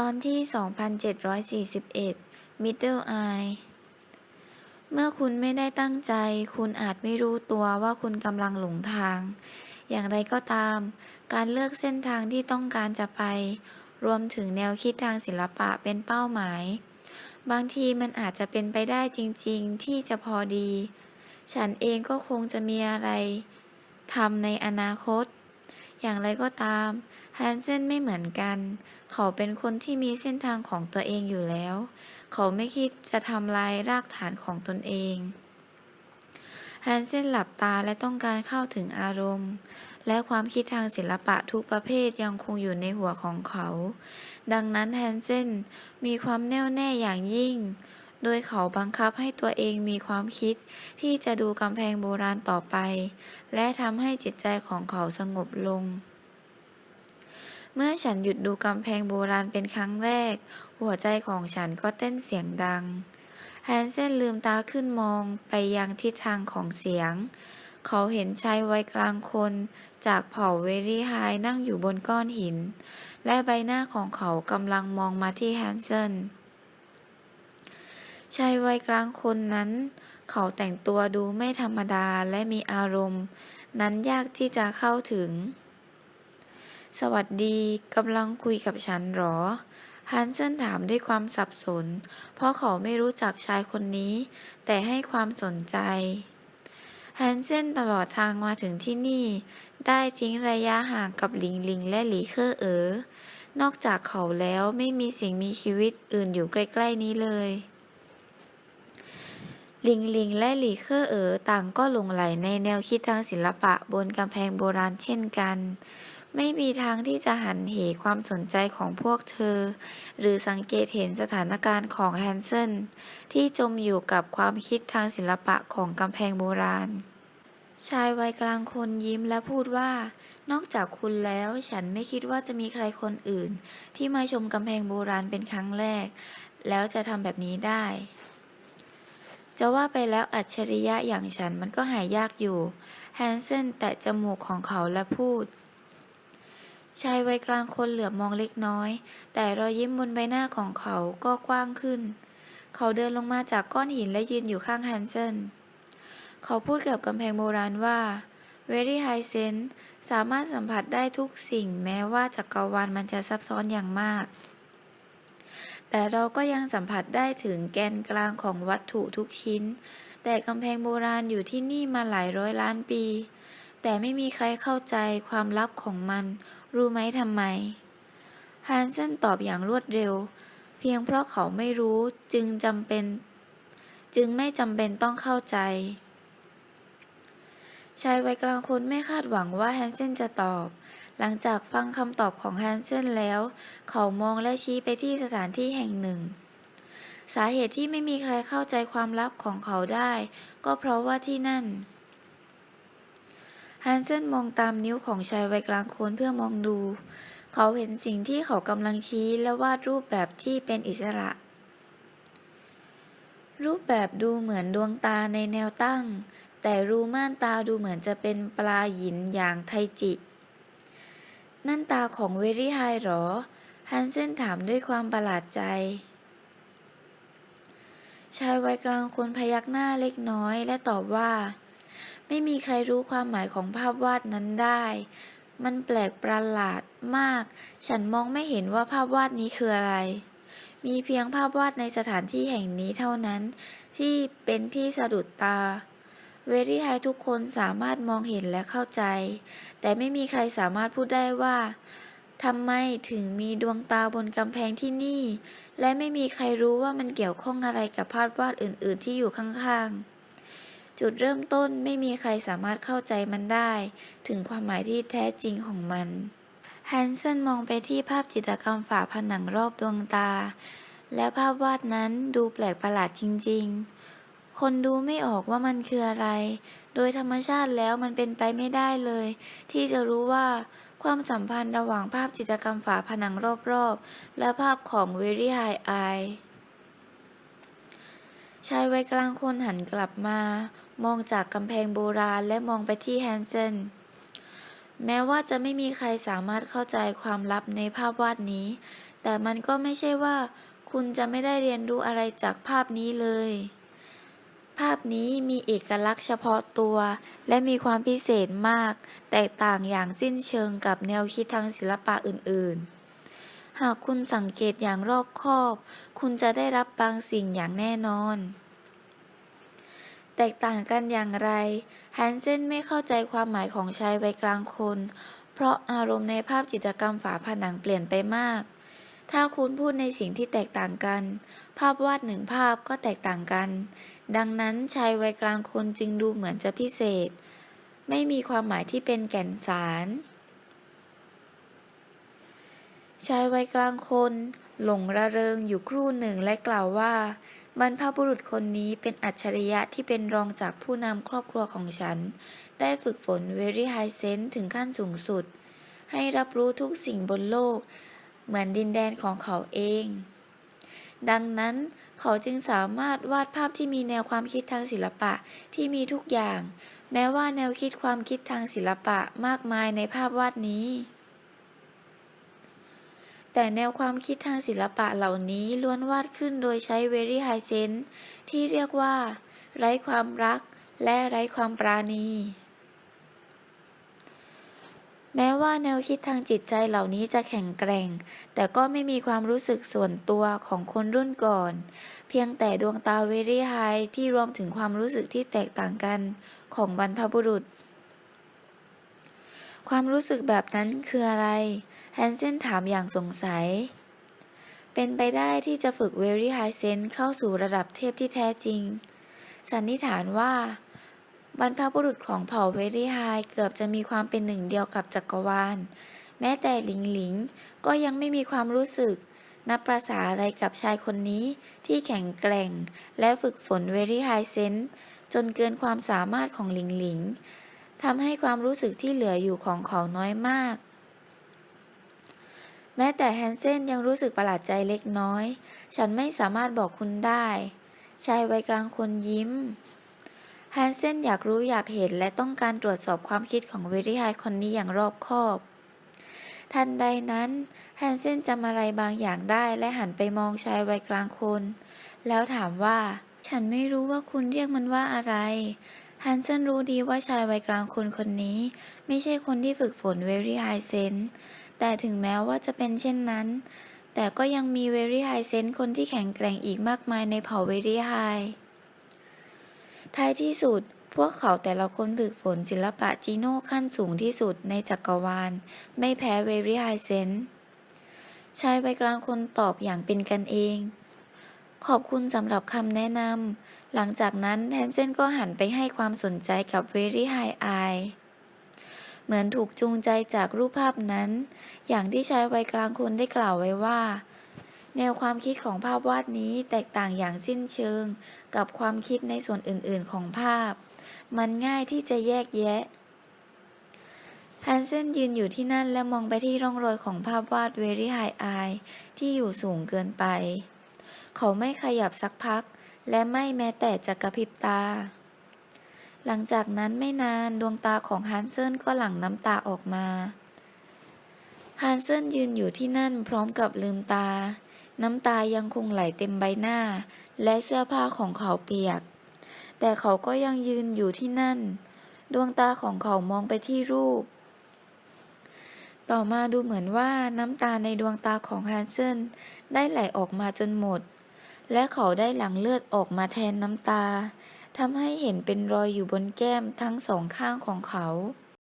ตอนที่ 2741 Middle Eye เมื่อคุณไม่ได้ตั้งใจ คุณอาจไม่รู้ตัวว่าคุณกำลังหลงทาง อย่างไรก็ตาม การเลือกเส้นทางที่ต้องการจะไป รวมถึงแนวคิดทางศิลปะเป็นเป้าหมาย บางทีมันอาจจะเป็นไปได้จริงๆ ที่จะพอดี ฉันเองก็คงจะมีอะไรทำในอนาคต อย่างไรก็ตาม ฮนเซนไม่เหมือนกัน เขาเป็นคนที่มีเส้นทางของตัวเองอยู่แล้ว เขาไม่คิดจะทำลายรากฐานของตนเองแฮนเซนหลับตาและต้องการเข้าถึงอารมณ์ และความคิดทางศิลปะทุกประเภทยังคงอยู่ในหัวของเขา ดังนั้นแฮนเซนมีความแน่วแน่อย่างยิ่ง โดยเขาบังคับให้ตัวเองมีความคิดที่จะดูกำแพงโบราณต่อไป และทำให้จิตใจของเขาสงบลง เมื่อฉันหยุดดูกำแพงโบราณเป็นครั้งแรก หัวใจของฉันก็เต้นเสียงดัง แฮนเซนลืมตาขึ้นมองไปยังทิศทางของเสียง เขาเห็นชายวัยกลางคน จากเผ่าเวรี่ไฮนั่งอยู่บนก้อนหิน และใบหน้าของเขากำลังมองมาที่แฮนเซนชายวัยกลางคนนั้น เขาแต่งตัวดูไม่ธรรมดาและมีอารมณ์ นั้นยากที่จะเข้าถึง สวัสดี กำลังคุยกับฉันหรอ ฮันเซนถามด้วยความสับสน เพราะเขาไม่รู้จักชายคนนี้ แต่ให้ความสนใจฮันเซนตลอดทางมาถึงที่นี่ ได้ทิ้งระยะห่างกับหลิงหลิงและหลีเคอร์เอ๋อนอกจากเขาแล้วไม่มีสิ่งมีชีวิตอื่นอยู่ใกล้ ๆ นี้เลย หลิงหลิงและหลีเคอร์เอ๋อต่างก็หลงไหลในแนวคิดทางศิลปะบนกำแพงโบราณเช่นกัน ไม่มีทางที่จะหันเหความสนใจของพวกเธอ หรือสังเกตเห็นสถานการณ์ของแฮนเซนที่จมอยู่กับความคิดทางศิลปะของกำแพงโบราณ ชายวัยกลางคนยิ้มและพูดว่า นอกจากคุณแล้วฉันไม่คิดว่าจะมีใครคนอื่น ที่มาชมกำแพงโบราณเป็นครั้งแรก แล้วจะทำแบบนี้ได้จะว่าไปแล้วอัจฉริยะอย่างฉันมันก็หายยากอยู่ แฮนเซนแตะจมูกของเขาและพูด ชายวัยกลางคนเหลือบมองเล็กน้อย แต่รอยยิ้มบนใบหน้าของเขาก็กว้างขึ้น เขาเดินลงมาจากก้อนหินและยืนอยู่ข้างแฮนเซนเขาพูดกับกำแพงโบราณว่า Very High Sense สามารถสัมผัสได้ทุกสิ่งแม้ว่าจักรวาลมันจะซับซ้อนอย่างมาก แต่เราก็ยังสัมผัสได้ถึงแกนกลางของวัตถุทุกชิ้น แต่กำแพงโบราณอยู่ที่นี่มาหลายร้อยล้านปี แต่ไม่มีใครเข้าใจความลับของมัน รู้ไหมทำไม ฮันเซนตอบอย่างรวดเร็ว เพียงเพราะเขาไม่รู้จึงจำเป็น จึงไม่จำเป็นต้องเข้าใจ ชายวัยกลางคนไม่คาดหวังว่าแฮนเซนจะตอบ หลังจากฟังคำตอบของแฮนเซนแล้ว เขามองและชี้ไปที่สถานที่แห่งหนึ่งสาเหตุที่ไม่มีใครเข้าใจความลับของเขาได้ ก็เพราะว่าที่นั่น ฮนเซนมองตามนิ้วของชายวัยกลางคนเพื่อมองดู เขาเห็นสิ่งที่เขากำลังชี้และวาดรูปแบบที่เป็นอิสระ รูปแบบดูเหมือนดวงตาในแนวตั้ง แต่รูม่านตาดูเหมือนจะเป็นปลาหินอย่างไทจิ นั่นตาของเวรี่ไฮหรอ ฮันเซนถามด้วยความประหลาดใจชายวัยกลางคนพยักหน้าเล็กน้อยและตอบว่า ไม่มีใครรู้ความหมายของภาพวาดนั้นได้ มันแปลกประหลาดมาก ฉันมองไม่เห็นว่าภาพวาดนี้คืออะไร มีเพียงภาพวาดในสถานที่แห่งนี้เท่านั้น ที่เป็นที่สะดุดตา เวรี่ไฮทุกคนสามารถมองเห็นและเข้าใจ แต่ไม่มีใครสามารถพูดได้ว่าทำไมถึงมีดวงตาบนกำแพงที่นี่ และไม่มีใครรู้ว่ามันเกี่ยวข้องอะไรกับภาพวาดอื่น ๆ ที่อยู่ข้าง ๆ จุดเริ่มต้นไม่มีใครสามารถเข้าใจมันได้ ถึงความหมายที่แท้จริงของมันแฮนเซนมองไปที่ภาพจิตรกรรมฝาผนังรอบดวงตา และภาพวาดนั้นดูแปลกประหลาดจริง ๆ คนดูไม่ออกว่ามันคืออะไร โดยธรรมชาติแล้วมันเป็นไปไม่ได้เลย ที่จะรู้ว่าความสัมพันธ์ระหว่างภาพจิตรกรรมฝาผนังรอบๆ และภาพของ Very High Eye ชายวัยกลางคนหันกลับมา มองจากกำแพงโบราณและมองไปที่แฮนเซนแม้ว่าจะไม่มีใครสามารถเข้าใจความลับในภาพวาดนี้ แต่มันก็ไม่ใช่ว่า คุณจะไม่ได้เรียนรู้อะไรจากภาพนี้เลย ภาพนี้มีเอกลักษณ์เฉพาะตัว และมีความพิเศษมาก แตกต่างอย่างสิ้นเชิงกับแนวคิดทางศิลปะอื่นๆ หากคุณสังเกตอย่างรอบคอบ คุณจะได้รับบางสิ่งอย่างแน่นอน แตกต่างกันอย่างไรแฮนเซนไม่เข้าใจความหมายของชายวัยกลางคน เพราะอารมณ์ในภาพจิตรกรรมฝาผนังเปลี่ยนไปมาก ถ้าคุณพูดในสิ่งที่แตกต่างกัน ภาพวาดหนึ่งภาพก็แตกต่างกัน ดังนั้นชายวัยกลางคนจึงดูเหมือนจะพิเศษ ไม่มีความหมายที่เป็นแก่นสาร ชายวัยกลางคน หลงระเริงอยู่ครู่หนึ่งและกล่าวว่า บรรพบุรุษคนนี้เป็นอัจฉริยะที่เป็นรองจากผู้นำครอบครัวของฉัน ได้ฝึกฝน Very High Sense ถึงขั้นสูงสุด ให้รับรู้ทุกสิ่งบนโลก เหมือนดินแดนของเขาเอง ดังนั้นเขาจึงสามารถวาดภาพที่มีแนวความคิดทางศิลปะที่มีทุกอย่าง แม้ว่าแนวคิดความคิดทางศิลปะมากมายในภาพวาดนี้ แต่แนวความคิดทางศิลปะเหล่านี้ล้วนวาดขึ้นโดยใช้ very high sense ที่เรียกว่า ไร้ความรัก และไร้ความปราณี แม้ว่าแนวคิดทางจิตใจเหล่านี้จะแข็งแกร่ง แต่ก็ไม่มีความรู้สึกส่วนตัวของคนรุ่นก่อน เพียงแต่ดวงตา very high ที่รวมถึงความรู้สึกที่แตกต่างกันของบรรพบุรุษ ความรู้สึกแบบนั้นคืออะไร แฮนเซนถามอย่างสงสัย เป็นไปได้ที่จะฝึก Very High Sense เข้าสู่ระดับเทพที่แท้จริง สันนิษฐานว่า บรรพบุรุษของเผ่า Very High เกือบจะมีความเป็นหนึ่งเดียวกับจักรวาล แม้แต่หลิงหลิงก็ยังไม่มีความรู้สึก นับประษาอะไรกับชายคนนี้ที่แข็งแกร่ง และฝึกฝน Very High Sense จนเกินความสามารถของหลิงหลิงทำให้ความรู้สึกที่เหลืออยู่ของเขาน้อยมาก แม้แต่แฮนเซนยังรู้สึกประหลาดใจเล็กน้อย ฉันไม่สามารถบอกคุณได้ ชายวัยกลางคนยิ้ม แฮนเซนอยากรู้อยากเห็นและต้องการตรวจสอบความคิดของเวริไฮคนนี้อย่างรอบคอบ ทันใดนั้น แฮนเซนจำอะไรบางอย่างได้และหันไปมองชายวัยกลางคน แล้วถามว่า ฉันไม่รู้ว่าคุณเรียกมันว่าอะไรแฮนเซนรู้ดีว่าชายวัยกลางคนคนนี้ ไม่ใช่คนที่ฝึกฝน Very High Sense แต่ถึงแม้ว่าจะเป็นเช่นนั้น แต่ก็ยังมี Very High Sense คนที่แข็งแกร่งอีกมากมายในเผ่า Very High ท้ายที่สุดพวกเขาแต่ละคนฝึกฝนศิลปะจีโน่ขั้นสูงที่สุดในจักรวาล ไม่แพ้ Very High Sense ชายวัยกลางคนตอบอย่างเป็นกันเอง ขอบคุณสำหรับคำแนะนำ หลังจากนั้นแฮนเซนก็หันไปให้ความสนใจกับ Very High Eye เหมือนถูกจูงใจจากรูปภาพนั้น อย่างที่ชายวัยกลางคนได้กล่าวไว้ว่า แนวความคิดของภาพวาดนี้แตกต่างอย่างสิ้นเชิง กับความคิดในส่วนอื่นๆของภาพ มันง่ายที่จะแยกแยะแฮนเซนยืนอยู่ที่นั่นและมองไปที่ร่องรอยของภาพวาด Very High Eye ที่อยู่สูงเกินไป เขาไม่ขยับสักพัก และไม่แม้แต่จะกระพริบตา หลังจากนั้นไม่นานดวงตาของฮันเซนก็หลั่งน้ำตาออกมา ฮันเซนยืนอยู่ที่นั่นพร้อมกับลืมตา น้ำตายังคงไหลเต็มใบหน้า และเสื้อผ้าของเขาเปียก แต่เขาก็ยังยืนอยู่ที่นั่น ดวงตาของเขามองไปที่รูป ต่อมาดูเหมือนว่าน้ำตาในดวงตาของฮันเซนได้ไหลออกมาจนหมด และเขาได้หลั่งเลือดออกมาแทนน้ำตา ทำให้เห็นเป็นรอยอยู่บนแก้มทั้งสองข้างของเขา